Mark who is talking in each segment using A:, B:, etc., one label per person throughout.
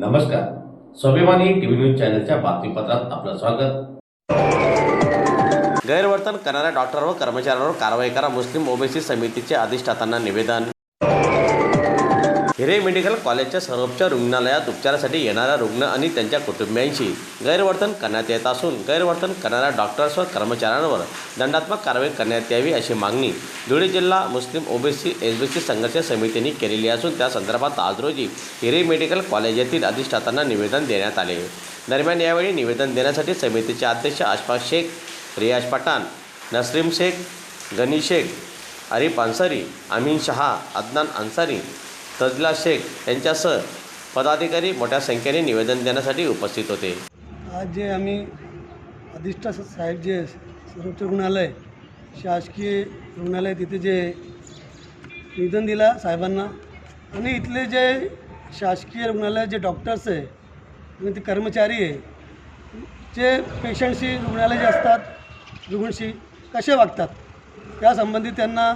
A: नमस्कार. स्वाभिमानी TV news चॅनलच्या बातमीपत्रात आपलं स्वागत. गैरवर्तन करणाऱ्या डॉक्टर व कर्मचाऱ्यांवर कारवाई करा. मुस्लिम ओबीसी समितीचे अधिष्ठातांना निवेदन. हिरे मेडिकल कॉलेजच्या सर्वोपचार रुग्णालयात उपचारासाठी येणाऱ्या रुग्ण आणि त्यांच्या कुटुंबियांशी गैरवर्तन करण्यात येत असून गैरवर्तन करणाऱ्या डॉक्टर्स व कर्मचाऱ्यांवर दंडात्मक कारवाई करण्यात यावी अशी मागणी धुळे जिल्हा मुस्लिम ओबीसी एसबीसी संघर्ष समितीने केलेली असून त्या संदर्भात आज रोजी हिरे मेडिकल कॉलेज येथील अधिष्ठातांना निवेदन देण्यात आले. दरम्यान यावेळी निवेदन देण्यासाठी समितीचे अध्यक्ष अशफाक शेख रियाज पठाण नसरीम शेख गनी शेख आरिफ अन्सारी अमीन शहा अदनान अन्सारी तजला शेख यांच्यासह पदाधिकारी मोठ्या संख्येने निवेदन देण्यासाठी उपस्थित होते.
B: आज जे आम्ही अधिष्ठा साहेब जे सर्वोच्च रुग्णालय शासकीय रुग्णालय तिथे जे निधन दिला साहेबांना आणि इथले जे शासकीय रुग्णालय जे डॉक्टर्स आहे आणि ते कर्मचारी आहे जे पेशंटशी रुग्णालय जे असतात रुग्णशी कसे वागतात त्यासंबंधी त्यांना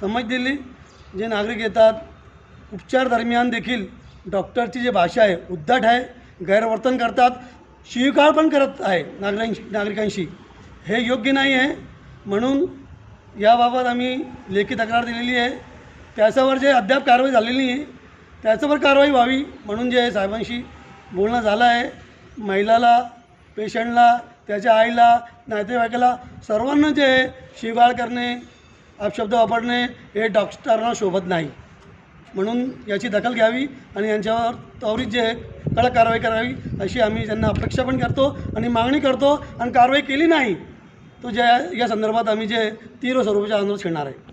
B: समज दिली. जे नागरिक येतात उपचार दरम्यान देखील डॉक्टरची जी भाषा आहे उद्धट आहे गैरवर्तन करतात शिवकाळ पण करत आहे नागरिकांशी नागरिकांशी. हे योग्य नाही आहे. म्हणून याबाबत आम्ही लेखी तक्रार दिलेली आहे. त्याच्यावर जे अद्याप कारवाई झालेली आहे त्याच्यावर कारवाई व्हावी म्हणून जे साहेबांशी बोलणं झालं आहे. महिलाला पेशंटला त्याच्या आईला नातेवाईकाला सर्वांना जे आहे शिवाळ करणे अपशब्द वापरणे हे डॉक्टरांना शोभत नाही. म्हणून याची दखल घ्यावी आणि यांच्यावर त्वरित जे आहे कडक कारवाई करावी अशी आम्ही त्यांना अपेक्षा पण करतो आणि मागणी करतो. आणि कारवाई केली नाही तो ज्या या संदर्भात आम्ही जे तीव्र स्वरूपाचे आंदोलन छेडणार आहे.